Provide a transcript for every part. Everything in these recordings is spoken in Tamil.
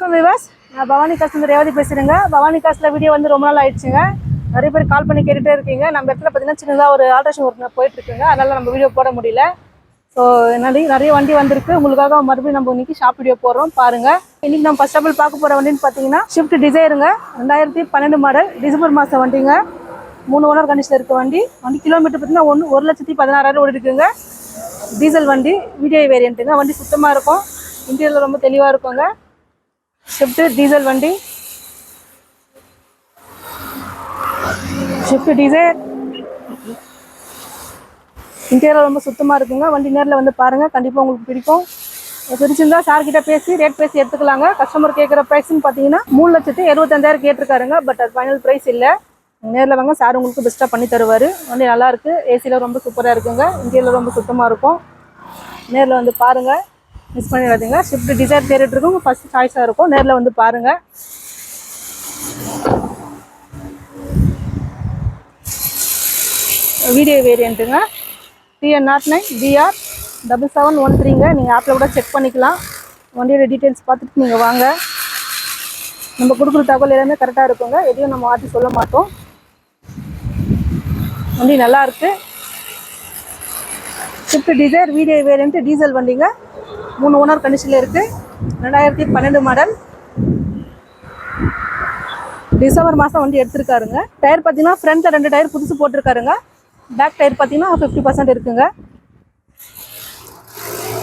வணக்கம் விவாஸ் நான் பவானி காசு ரேவதி பேசுகிறேங்க பவானி காசில் வீடியோ வந்து ரொம்ப நாள் ஆயிடுச்சுங்க. நிறைய பேர் கால் பண்ணி கேட்டுகிட்டே இருக்கீங்க. நம்ம இடத்துல பார்த்தீங்கன்னா சின்னதாக ஒரு ஆல்ட்ரேஷன் ஒர்க் போயிட்டு இருக்குங்க. நம்ம வீடியோ போட முடியல. ஸோ நிறைய நிறைய வண்டி வந்திருக்கு. உங்களுக்காக மறுபடியும் நம்ம இன்னைக்கு ஷாப் வீடியோ போடுறோம். பாருங்கள் இன்னைக்கு நம்ம ஃபஸ்ட் ஆஃப் பார்க்க போகிற வண்டின்னு பார்த்தீங்கன்னா ஷிஃப்ட் டிசைருங்க ரெண்டாயிரத்தி பன்னெண்டு மாடல் டிசம்பர் மாதம் வண்டிங்க. மூணு ஓனர் கண்டிஷனில் இருக்க வண்டி. வண்டி கிலோமீட்டர் பார்த்தீங்கன்னா ஒன்று ஒரு லட்சத்தி பதினாறாயிரம் ஓடி இருக்குங்க. டீசல் வண்டி வீடியோ வேரியண்ட்டுங்க வண்டி சுத்தமாக இருக்கும். இன்டீரியர் ரொம்ப தெளிவாக இருக்குங்க. ஷிஃப்ட் டீசல் வண்டி. ஷிஃப்ட் டீசல் இன்டீரியர் ரொம்ப சுத்தமாக இருக்குங்க. வண்டி நேரில் வந்து பாருங்கள் கண்டிப்பாக உங்களுக்கு பிடிக்கும். பிடிச்சிருந்தா சார்கிட்ட பேசி ரேட் பேசி எடுத்துக்கலாங்க. கஸ்டமர் கேட்குற ப்ரைஸ்னு பார்த்தீங்கன்னா மூணு லட்சத்து எழுபத்தஞ்சாயிரம் கேட்டிருக்காருங்க. பட் அது ஃபைனல் ப்ரைஸ் இல்லை. நேரில் வாங்க சார் உங்களுக்கு பெஸ்ட்டாக பண்ணி தருவார். வண்டி நல்லாயிருக்கு ஏசியில் ரொம்ப சூப்பராக இருக்குங்க. இன்டீரியர் ரொம்ப சுத்தமாக இருக்கும். நேரில் வந்து பாருங்கள் மிஸ் பண்ணிடாதீங்க. ஷிஃப்ட் டிசைர் தேடிட்டு இருக்கும். சாய்ஸாக இருக்கும். நேரில் வந்து பாருங்கள் video வேரியண்ட்டுங்க TN nought nine PR double seven one த்ரீங்க நீங்கள் ஆப்பில் கூட செக் பண்ணிக்கலாம். வண்டியோட டீட்டெயில்ஸ் பார்த்துட்டு நீங்கள் வாங்க. நம்ம கொடுக்குற தகவல் எல்லாமே கரெக்டாக இருக்குங்க. எதையும் நம்ம மாற்றி சொல்ல மாட்டோம். வண்டி நல்லாயிருக்கு Swift Dzire VDI variant diesel வண்டிங்க. மூணு ஓனர் கண்டிஷனில் இருக்குது ரெண்டாயிரத்தி பன்னெண்டு மாடல். டிசம்பர் மாதம் வண்டி எடுத்திருக்காருங்க. டயர் பார்த்தீங்கன்னா ஃப்ரண்ட்டில் ரெண்டு டயர் புதுசு போட்டிருக்காருங்க. பேக் டயர் பார்த்தீங்கன்னா ஃபிஃப்டி பர்சன்ட் இருக்குங்க.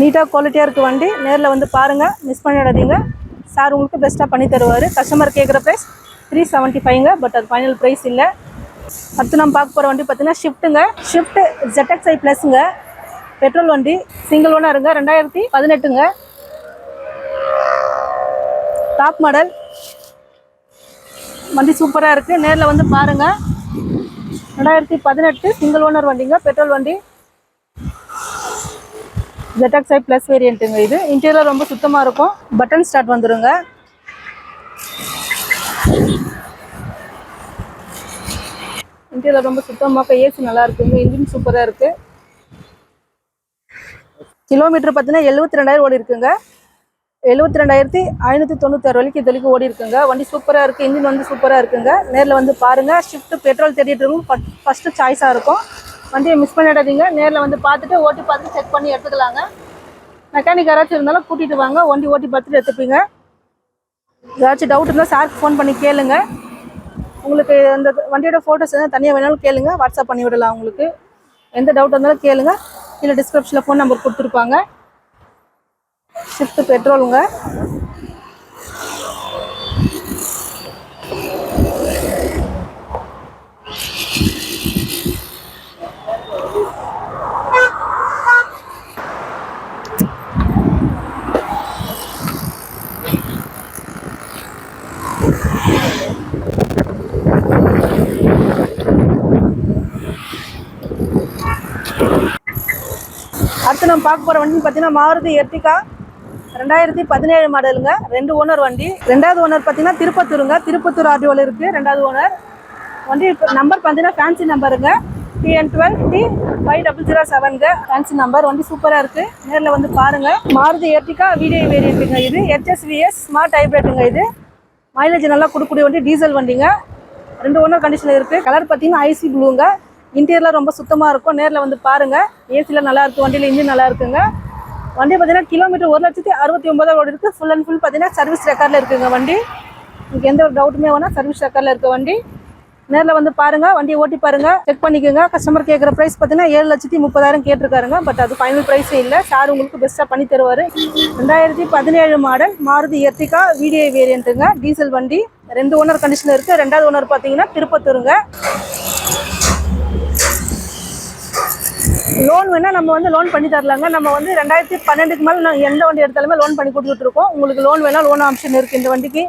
நீட்டாக குவாலிட்டியாக இருக்குது வண்டி. நேரில் வந்து பாருங்கள் மிஸ் பண்ணிடாதீங்க. சார் உங்களுக்கு பெஸ்ட்டாக பண்ணி தருவார். கஸ்டமர் கேட்குற ப்ரைஸ் த்ரீ செவன்ட்டி ஃபைவ்ங்க பட் அது ஃபைனல் ப்ரைஸ் இல்லை. அடுத்து நம்ம பார்க்க போகிற வண்டி பார்த்தீங்கன்னா ஷிஃப்ட்டுங்க ஷிஃப்ட்டு ZXi ப்ளஸ்ங்க பெட்ரோல் வண்டி சிங்கிள் ஓனருங்க ரெண்டாயிரத்தி பதினெட்டுங்க. டாப் மாடல் வண்டி சூப்பராக இருக்குது நேரில் வந்து பாருங்கள் ரெண்டாயிரத்தி பதினெட்டு சிங்கிள் ஓனர் வண்டிங்க பெட்ரோல் வண்டி. ZXi ப்ளஸ் வேரியண்ட்டுங்க இது. இன்டீரியர் ரொம்ப சுத்தமாக இருக்கும். பட்டன் ஸ்டார்ட் வந்துருங்க. இன்டீரியர் ரொம்ப சுத்தமாக ஏசி நல்லா இருக்குங்க. இன்ஜின் சூப்பராக இருக்குது கிலோமீட்டர் பார்த்தீங்கன்னா எழுபத்தி ரெண்டாயிரம் ஓடி இருக்குங்க. எழுபத்தி ரெண்டாயிரத்தி ஐநூற்றி தொண்ணூத்தாறு வரைக்கும் இது வரைக்கும் ஓடி இருக்குங்க. வண்டி சூப்பராக இருக்குது இன்ஜின் வந்து சூப்பராக இருக்குங்க. நேரில் வந்து பாருங்கள் ஷிஃப்ட் பெட்ரோல் தேடிட்டு இருக்கும். ஃபஸ்ட்டு சாய்ஸாக இருக்கும். வண்டியை மிஸ் பண்ணிடாதீங்க. நேரில் வந்து பார்த்துட்டு ஓட்டி பார்த்து செக் பண்ணி எடுத்துக்கலாங்க. மெக்கானிக் யாராச்சும் இருந்தாலும் கூட்டிகிட்டு வாங்க. வண்டி ஓட்டி பார்த்துட்டு எடுத்துப்பீங்க. ஏதாச்சும் டவுட் இருந்தால் சாருக்கு ஃபோன் பண்ணி கேளுங்க. உங்களுக்கு அந்த வண்டியோட ஃபோட்டோஸ் எதாவது தனியாக வேணாலும் கேளுங்க. வாட்ஸ்அப் பண்ணி விடலாம் உங்களுக்கு. எந்த டவுட் இருந்தாலும் கேளுங்க. இல்லை டிஸ்கிரிப்ஷனில் ஃபோன் நம்பர் கொடுத்துருப்பாங்க. ஷிஃப்ட்டு பெட்ரோலுங்க இப்போ நம்ம பார்க்க போகிற வண்டின்னு பார்த்தீங்கன்னா மாருதி எர்டிகா ரெண்டாயிரத்தி பதினேழு மாடலுங்க. ரெண்டு ஓனர் வண்டி. ரெண்டாவது ஓனர் பார்த்தீங்கன்னா திருப்பத்தூருங்க. திருப்பத்தூர் ஆர்டிஓவில் இருக்குது ரெண்டாவது ஓனர். வண்டி நம்பர் பார்த்தீங்கன்னா fancy நம்பருங்க TN twelve D five double zero செவனுங்க fancy number வண்டி சூப்பராக இருக்குது நேரில் வந்து பாருங்கள் மாருதி எர்டிகா வீடியோ வேரியண்ட்டுங்க இது. ஹெச்எஸ்விஎஸ் ஸ்மார்ட் ஹைப்ரேட்டுங்க இது. மைலேஜ் நல்லா கொடுக்கக்கூடிய வண்டி டீசல் வண்டிங்க. ரெண்டு ஓனர் கண்டிஷனில் இருக்குது கலர் பார்த்தீங்கன்னா ஐசி ப்ளூங்க இன்டீரியர்லாம் ரொம்ப சுத்தமாக இருக்கும். நேரில் வந்து பாருங்கள் ஏசியில் நல்லா இருக்குது வண்டியில் இன்ஜின் நல்லா இருக்குங்க. வண்டி பார்த்தீங்கன்னா கிலோமீட்டர் ஒரு லட்சத்தி அறுபத்தி ஒன்பதாயிரம் ரோடு இருக்குது ஃபுல் அண்ட் ஃபுல் பார்த்தீங்கன்னா சர்வீஸ் ரெக்கார்டில் இருக்குங்க வண்டி. உங்களுக்கு எந்த ஒரு டவுட்டுமே வேணால் சர்வீஸ் ரெக்கார்டில் இருக்க வண்டி. நேரில் வந்து பாருங்கள் வண்டியை ஓட்டி பாருங்கள் செக் பண்ணிக்கோங்க. கஸ்டமர் கேட்குற ப்ரைஸ் பார்த்தீங்கன்னா ஏழு லட்சத்தி முப்பதாயிரம் கேட்டிருக்காருங்க. பட் அது ஃபைனல் ப்ரைஸே இல்லை. சார் உங்களுக்கு பெஸ்ட்டாக பண்ணி தருவார். ரெண்டாயிரத்தி பதினேழு மாடல் மாருதி எர்த்திகா வீடியோ வேரியண்ட்டுங்க டீசல் வண்டி. ரெண்டு ஓனர் கண்டிஷனில் இருக்குது ரெண்டாவது ஓனர் பார்த்தீங்கன்னா திருப்பத்தூருங்க. லோன் வேணால் நம்ம வந்து லோன் பண்ணி தரலாங்க. நம்ம வந்து ரெண்டாயிரத்தி பன்னெண்டுக்கு மேலே நாங்கள் எந்த வண்டி எடுத்தாலுமே லோன் பண்ணி கொடுத்துட்ருக்கோம் உங்களுக்கு லோன் வேணால் லோன் ஆப்ஷன் இருக்குது இந்த வண்டிக்கு.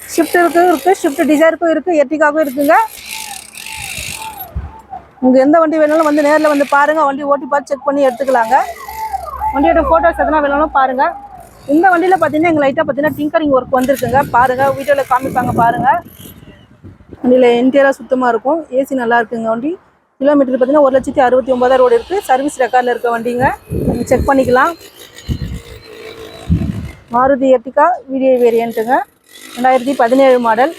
ஷிஃப்ட் இருக்கும் இருக்குது ஷிஃப்ட் டிசைருக்கும் இருக்குது எர்டிகாவுக்கும் இருக்குங்க. உங்களுக்கு எந்த வண்டி வேணாலும் வந்து நேரில் வந்து பாருங்கள் வண்டி ஓட்டி பார்த்து செக் பண்ணி எடுத்துக்கலாங்க. வண்டியோட ஃபோட்டோஸ் எதனா வேணாலும் பாருங்கள் இந்த வண்டியில் பார்த்தீங்கன்னா எங்கள் லைட்டாக பார்த்தீங்கன்னா டிங்கரிங் ஒர்க் வந்துருக்குங்க. பாருங்கள் வீடியோவில் காமிப்பாங்க பாருங்கள் வண்டியில் இன்டீரியராக சுத்தமாக இருக்கும். ஏசி நல்லா இருக்குங்க வண்டி. கிலோமீட்டர் பார்த்தீங்கன்னா ஒரு லட்சத்தி அறுபத்தி ஒன்பதாயிரம் ரோடு இருக்குது சர்வீஸ் ரெக்கார்டில் இருக்க வண்டிங்க. நீங்கள் செக் பண்ணிக்கலாம். மாருதி எர்டிகா வீடியோ வேரியண்ட்டுங்க ரெண்டாயிரத்தி பதினேழு மாடல்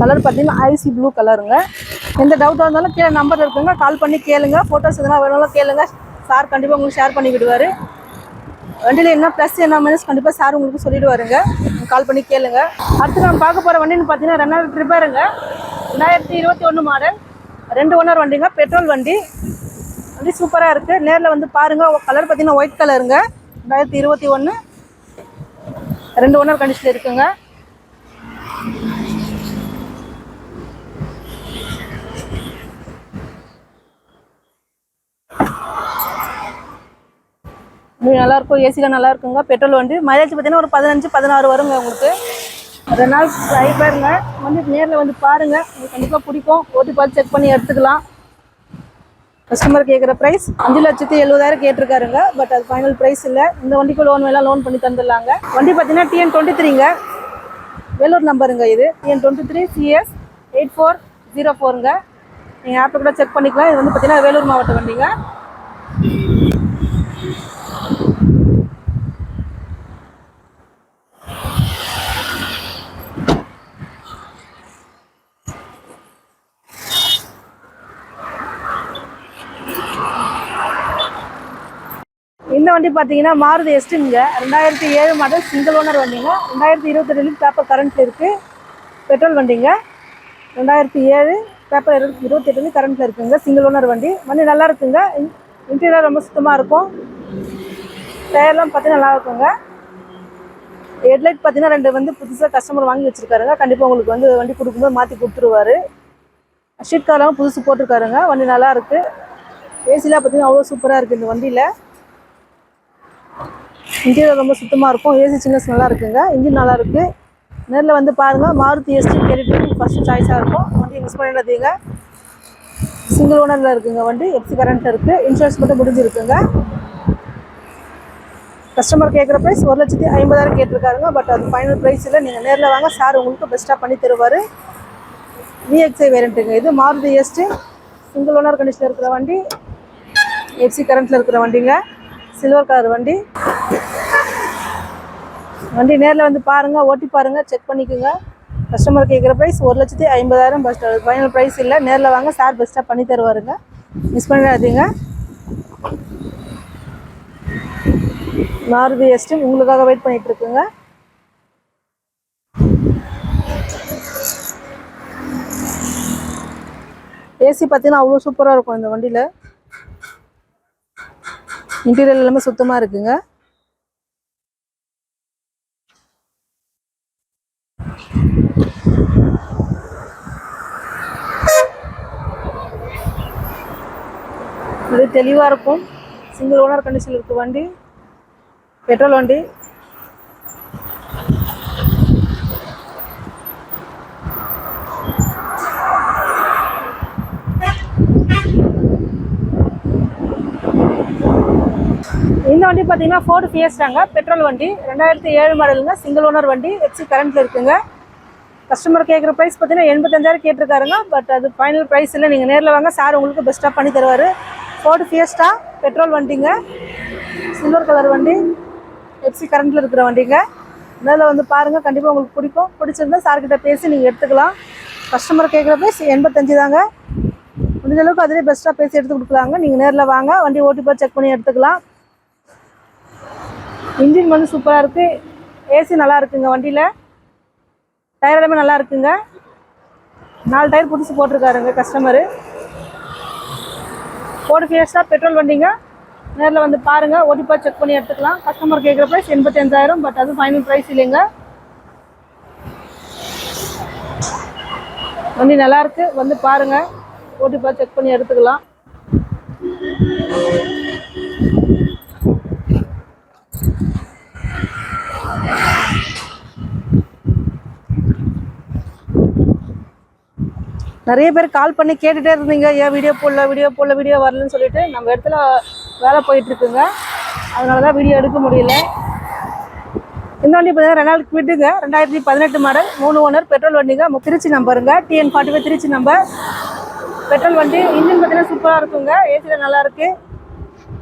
கலர் பார்த்தீங்கன்னா ஐசி ப்ளூ கலருங்க எந்த டவுட்டாக இருந்தாலும் கீழே நம்பர் இருக்குங்க. கால் பண்ணி கேளுங்க. ஃபோட்டோஸ் எதனா வேணாலும் கேளுங்க. சார் கண்டிப்பாக உங்களுக்கு ஷேர் பண்ணி விடுவார். வண்டியில் என்ன ப்ளஸ் என்ன மைனஸ் கண்டிப்பாக சார் உங்களுக்கு சொல்லிவிடுவாருங்க கால் பண்ணி கேளுங்க. அடுத்து நம்ம பார்க்க போகிற வண்டின்னு பார்த்தீங்கன்னா ரெண்டாயிரம் ரிப்பேருங்க ரெண்டாயிரத்தி இருபத்தி ஒன்று மாடல் ரெண்டு ஓனர் வண்டிங்க பெட்ரோல் வண்டி. வண்டி சூப்பராக இருக்குது நேரில் வந்து பாருங்கள் கலர் பார்த்தீங்கன்னா ஒயிட் கலருங்க ரெண்டாயிரத்தி இருபத்தி ஒன்று ரெண்டு ஓனர் கண்டிஷன் இருக்குங்க. நல்லாயிருக்கும் ஏசியில் நல்லா இருக்குங்க. பெட்ரோல் வண்டி. மைலேஜ் பார்த்தீங்கன்னா ஒரு பதினஞ்சு பதினாறு வருங்க உங்களுக்கு. ரெண்டு நாள் ட்ரை பாருங்க. வந்து நேரில் வந்து பாருங்க. உங்களுக்கு கண்டிப்பாக பிடிக்கும். ஓட்டி பார்த்து செக் பண்ணி எடுத்துக்கலாம். கஸ்டமர் கேட்குற ப்ரைஸ் அஞ்சு லட்சத்தி எழுபதாயிரம் கேட்டிருக்காருங்க. பட் அது ஃபைனல் ப்ரைஸ் இல்லை. இந்த வண்டிக்கு லோன் வேணால் லோன் பண்ணி தந்துடலாங்க. வண்டி பார்த்தீங்கன்னா டிஎன் டுவெண்ட்டி த்ரீங்க வேலூர் நம்பருங்க இது. TN twenty three CS eight four zero ஃபோருங்க நீங்கள் ஆப்பில் கூட செக் பண்ணிக்கலாம். இது வந்து பார்த்தீங்கன்னா வேலூர் மாவட்ட வண்டிங்க இந்த வண்டி பார்த்தீங்கன்னா மாருதி எஸ்டிங்க ரெண்டாயிரத்தி ஏழு மாடல் சிங்கிள் ஓனர் வண்டிங்க. ரெண்டாயிரத்தி இருபத்தெட்டுலேயும் பேப்பர் கரண்ட்டில் இருக்குது பெட்ரோல் வண்டிங்க. ரெண்டாயிரத்தி ஏழு பேப்பர் இரு இருபத்தெட்டுலேயும் கரண்ட்டில் இருக்குங்க. சிங்கிள் ஓனர் வண்டி. வண்டி நல்லா இருக்குங்க. இன்டீரியர் ரொம்ப சுத்தமாக இருக்கும். டயர்லாம் பார்த்தீங்கன்னா நல்லா இருக்குங்க. ஹெட்லைட் பார்த்தீங்கன்னா ரெண்டு வந்து புதுசாக கஸ்டமர் வாங்கி வச்சிருக்காருங்க. கண்டிப்பாக உங்களுக்கு வந்து வண்டி கொடுக்கும்போது மாற்றி கொடுத்துருவாரு. ஷீட் கார்லாம் புதுசு போட்டிருக்காருங்க. வண்டி நல்லா இருக்குது ஏசிலாம் பார்த்தீங்கன்னா அவ்வளோ சூப்பராக இருக்குது இந்த வண்டியில். இன்டீரியர் ரொம்ப சுத்தமாக இருக்கும். ஏசி சின்னஸ் நல்லா இருக்குங்க. இன்ஜின் நல்லா இருக்கு. நேரில் வந்து பாருங்கள் மாருதி எஸ்டி கேரிட்டு ஃபஸ்ட்டு சாய்ஸாக இருக்கும். வண்டி மிஸ் பண்ணிடாதீங்க. சிங்கிள் ஓனரில் இருக்குங்க வண்டி. எஃப்சி கரண்ட் இருக்குது இன்சூரன்ஸ் மட்டும் முடிஞ்சிருக்குங்க. கஸ்டமர் கேட்குற ப்ரைஸ் ஒரு லட்சத்தி ஐம்பதாயிரம் கேட்டிருக்காருங்க. பட் அது ஃபைனல் ப்ரைஸ் இல்லை. நீங்கள் நேரில் வாங்க. சார் உங்களுக்கு பெஸ்ட்டாக பண்ணி தருவார். விஎக்ஸ்ஐ வேரண்ட்டுங்க இது. மாருதி எஸ்டி சிங்கிள் ஓனர் கண்டிஷனில் இருக்கிற வண்டி. எஃப்சி கரண்ட்டில் இருக்கிற வண்டிங்க. சில்வர் கலர் வண்டி. வண்டி நேரில் வந்து பாருங்கள் ஓட்டி பாருங்கள் செக் பண்ணிக்கோங்க. கஸ்டமர் கேட்குற ப்ரைஸ் ஒரு லட்சத்தி ஐம்பதாயிரம் பஸ் ஃபைனல் ப்ரைஸ் இல்லை. நேரில் வாங்க சார் பெஸ்ட்டாக பண்ணி தருவாருங்க. மிஸ் பண்ணிடாதீங்க. மாருதி எஸ்டிம் உங்களுக்காக வெயிட் பண்ணிட்டு இருக்குங்க. ஏசி பார்த்தீங்கன்னா அவ்வளோ சூப்பராக இருக்கும் இந்த வண்டியில். இன்டீரியர் எல்லாமே சுத்தமாக இருக்குங்க. இது தெளிவாக இருக்கும். சிங்கிள் ஓனர் கண்டிஷனில் இருக்கு வண்டி. பெட்ரோல் வண்டி இந்த வண்டி பார்த்தீங்கன்னா ஃபோர்டு ஃபியஸ்டாங்க பெட்ரோல் வண்டி. ரெண்டாயிரத்தி ஏழு மாடலுங்க. சிங்கிள் ஓனர் வண்டி. எக்ஸி கரண்ட்டில் இருக்குங்க. கஸ்டமர் கேட்குற ப்ரைஸ் பார்த்தீங்கன்னா எண்பத்தஞ்சாயிரம் கேட்டிருக்காருங்க. பட் அது ஃபைனல் ப்ரைஸ் இல்லை. நீங்கள் நேரில் வாங்க. சார் உங்களுக்கு பெஸ்ட்டாக பண்ணி தருவார். ஃபோர்டு ஃபியஸ்டா பெட்ரோல் வண்டிங்க. சில்வர் கலர் வண்டி. எஃப்சி கரண்ட்டில் இருக்கிற வண்டிங்க. நேரில் வந்து பாருங்கள் கண்டிப்பாக உங்களுக்கு பிடிக்கும். பிடிச்சிருந்தா சார்கிட்ட பேசி நீங்கள் எடுத்துக்கலாம். கஸ்டமர் கேட்குற ப்ரைஸ் எண்பத்தஞ்சு தாங்க. முடிஞ்சளவுக்கு அதிலே பெஸ்ட்டாக பேசி எடுத்து கொடுக்கலாங்க. நீங்கள் நேரில் வாங்க. வண்டி ஓட்டி போய் செக் பண்ணி எடுத்துக்கலாம். இன்ஜின் வந்து சூப்பராக இருக்குது ஏசி நல்லா இருக்குங்க வண்டியில். டயர் எல்லாமே நல்லா இருக்குங்க. நாலு டயர் புதுசு போட்டிருக்காருங்க கஸ்டமரு ஃபோர்டு ஃபியர்ஸாக பெட்ரோல் வண்டிங்க. நேரில் வந்து பாருங்கள் ஓடிப்பா செக் பண்ணி எடுத்துக்கலாம். கஸ்டமர் கேட்குற ப்ரைஸ் எண்பத்தஞ்சாயிரம் பட் அது ஃபைனல் ப்ரைஸ் இல்லைங்க. வண்டி நல்லாயிருக்கு வந்து பாருங்கள் ஓட்டிப்பா செக் பண்ணி எடுத்துக்கலாம். நிறைய பேர் கால் பண்ணி கேட்டுட்டே இருந்தீங்க ஏன் வீடியோ போடல வீடியோ போடல வீடியோ வரலன்னு சொல்லிட்டு நம்ம இடத்துல வேலை போயிட்டு இருக்குங்க. அதனால தான் வீடியோ எடுக்க முடியல. இந்த வண்டி பார்த்தீங்கன்னா ரெண்டாயிரத்தி குவிட்டுங்க ரெண்டாயிரத்தி பதினெட்டு மாடல் மூணு ஓனர் பெட்ரோல் வண்டிங்க. Trichy நம்பருங்க TN forty five Trichy number petrol வண்டி இன்ஜின் பார்த்தீங்கன்னா சூப்பராக இருக்குங்க. ஏசியில் நல்லாயிருக்கு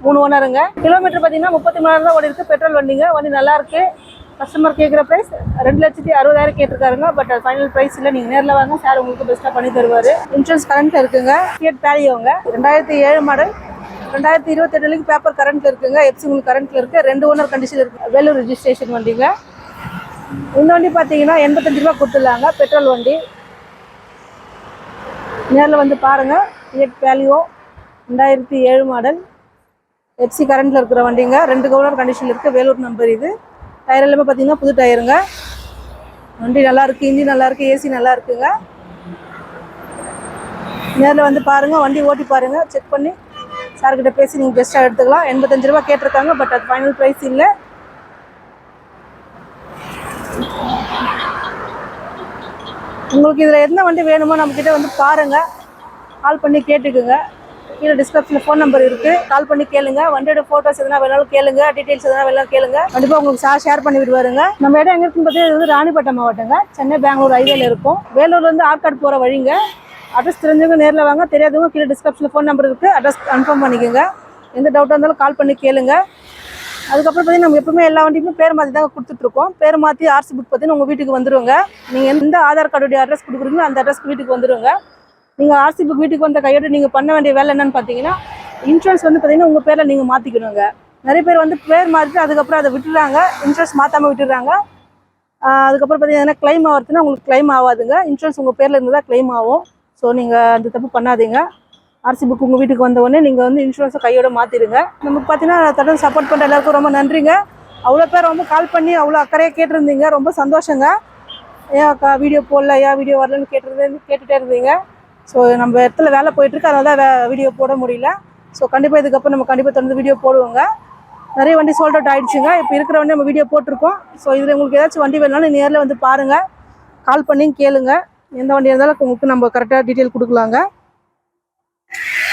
மூணு ஓனருங்க கிலோமீட்டர் பார்த்தீங்கன்னா முப்பத்தி மூணாயிரம் தான் ஓடி இருக்குது பெட்ரோல் வண்டிங்க. வண்டி நல்லாயிருக்கு கஸ்டமர் கேட்குற ப்ரைஸ் ரெண்டு லட்சத்தி அறுபதாயிரம் கேட்டிருக்காருங்க. பட் ஃபைனல் ப்ரைஸ் இல்லை. நீங்கள் நேரில் வாங்க. சார் உங்களுக்கு பெஸ்ட்டாக பண்ணி தருவார். இன்சூரன்ஸ் கரண்ட்டில் இருக்குங்க. ஃபியட் பேலியோங்க ரெண்டாயிரத்தி ஏழு மாடல் ரெண்டாயிரத்தி இருபத்தெட்டுலைக்கு பேப்பர் கரண்ட்டில் இருக்குங்க. எப்சி உங்களுக்கு கரண்ட்டில் இருக்குது ரெண்டு ஓனர் கண்டிஷன் இருக்குது வேலூர் ரிஜிஸ்ட்ரேஷன் வண்டிங்க. இந்த வண்டி பார்த்தீங்கன்னா எண்பத்தஞ்சு ரூபா கொடுத்துடலாங்க. பெட்ரோல் வண்டி. நேரில் வந்து பாருங்கள் ஃபியட் பேலியோ ரெண்டாயிரத்தி ஏழு மாடல் எஃப்சி கரண்ட்டில் இருக்கிற வண்டிங்க. ரெண்டு கவுனர் கண்டிஷனில் இருக்குது வேலூர் நம்பர் இது. டயர் எல்லாமே பார்த்தீங்கன்னா புது டயருங்க. வண்டி நல்லா இருக்கு இன்ஜின் நல்லா இருக்கு ஏசி நல்லா இருக்குங்க. நேரில் வந்து பாருங்க வண்டி ஓட்டி பாருங்க செக் பண்ணி சார்கிட்ட பேசி நீங்கள் பெஸ்ட்டாக எடுத்துக்கலாம். எண்பத்தஞ்சு ரூபா கேட்டிருக்காங்க பட் அது ஃபைனல் ப்ரைஸ் இல்லை. உங்களுக்கு இதில் என்ன வண்டி வேணுமோ நம்மக்கிட்ட வந்து பாருங்கள் கால் பண்ணி கேட்டுக்குங்க. கீழே டிஸ்கிரிப்ஷனில் ஃபோன் நம்பர் இருக்குது கால் பண்ணி கேளுங்க. வண்டியோட ஃபோட்டோஸ் எதனா வேணாலும் கேளுங்க. டீட்டெயில்ஸ் எதனா வேணாலும் கேளுங்க. கண்டிப்பாக உங்களுக்கு சார் ஷேர் பண்ணி விடுவாருங்க. நம்ம இடம் எங்கே இருக்குன்னு பார்த்தீங்கன்னா இது வந்து ராணிப்பட்டம் மாவட்டங்க. சென்னை பெங்களூர் ஹைவேல இருக்கும். வேலூர்லேருந்து ஆற்காடு போகிற வழிங்க. அட்ரஸ் தெரிஞ்சவங்க நேரில் வாங்க. தெரியாதவங்க கீழே டிஸ்கிரிப்ஷனில் ஃபோன் நம்பர் இருக்குது அட்ரஸ் கன்ஃபார்ம் பண்ணிக்கோங்க. எந்த டவுட்டாக இருந்தாலும் கால் பண்ணி கேளுங்க. அதுக்கப்புறம் பார்த்தீங்கன்னா நம்ம எப்பவுமே எல்லா வண்டியுமே பேர் மாற்றி தாங்க கொடுத்துட்ருக்கோம் பேர் மாற்றி ஆர்சி புக் பார்த்தீங்கன்னா உங்கள் வீட்டுக்கு வந்துடுவாங்க நீங்கள் எந்த ஆதார் கார்டுடைய அட்ரஸ் கொடுக்குறீங்களோ அந்த அட்ரஸ்க்கு வீட்டுக்கு வந்துடுவாங்க நீங்கள் ஆர்சி புக் வீட்டுக்கு வந்த கையோடு நீங்கள் பண்ண வேண்டிய வேலை என்னன்னு பார்த்தீங்கன்னா இன்சூரன்ஸ் வந்து பார்த்தீங்கன்னா உங்கள் பேரில் நீங்கள் மாற்றிக்கணுங்க நிறைய பேர் வந்து பேர் மாற்றிட்டு அதுக்கப்புறம் அதை விட்டுறாங்க. இன்சூரன்ஸ் மாற்றாமல் விட்டுறாங்க. அதுக்கப்புறம் பார்த்தீங்கன்னா கிளைம் ஆகிறதுனா உங்களுக்கு கிளைம் ஆகாதுங்க இன்சூரன்ஸ் உங்கள் பேரில் இருந்தால் கிளைம் ஆகும். ஸோ நீங்கள் அந்த தப்பு பண்ணாதீங்க. ஆர்சி புக் உங்கள் வீட்டுக்கு வந்த உடனே நீங்கள் வந்து இன்சூரன்ஸை கையோட மாற்றிடுங்க நமக்கு பார்த்தீங்கன்னா தொடர்ந்து சப்போர்ட் பண்ணுற எல்லாருக்கும் ரொம்ப நன்றிங்க. அவ்வளோ பேர் ரொம்ப கால் பண்ணி அவ்வளோ அக்கறையாக கேட்டிருந்தீங்க. ரொம்ப சந்தோஷங்க. ஏன் அக்கா வீடியோ போடல ஏன் வீடியோ வரலன்னு கேட்டிருந்தேன் கேட்டுகிட்டே இருந்தீங்க. ஸோ நம்ம இடத்துல வேலை போயிட்டுருக்கு. அதனால தான் வீடியோ போட முடியல. ஸோ கண்டிப்பாக இதுக்கப்புறம் நம்ம கண்டிப்பாக தொடர்ந்து வீடியோ போடுவோங்க. நிறைய வண்டி சோல்ட் அவுட் ஆகிடுச்சுங்க இப்போ இருக்கிற வண்டி நம்ம வீடியோ போட்டிருக்கோம். ஸோ இதில் உங்களுக்கு ஏதாச்சும் வண்டி வேணாலும் நேரில் வந்து பாருங்கள் கால் பண்ணி கேளுங்க. எந்த வண்டி இருந்தாலும் உங்களுக்கு நம்ம கரெக்டாக டீட்டெயில் கொடுக்கலாங்க.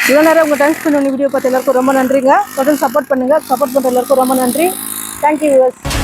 இவ்வளோ நேரம் உங்கள் டைம் ஸ்பெண்ட் பண்ணி வீடியோ பார்த்த எல்லாருக்கும் ரொம்ப நன்றிங்க. தொடர்ந்து சப்போர்ட் பண்ணுங்கள் சப்போர்ட் பண்ணுற எல்லாருக்கும் ரொம்ப நன்றி. Thank you use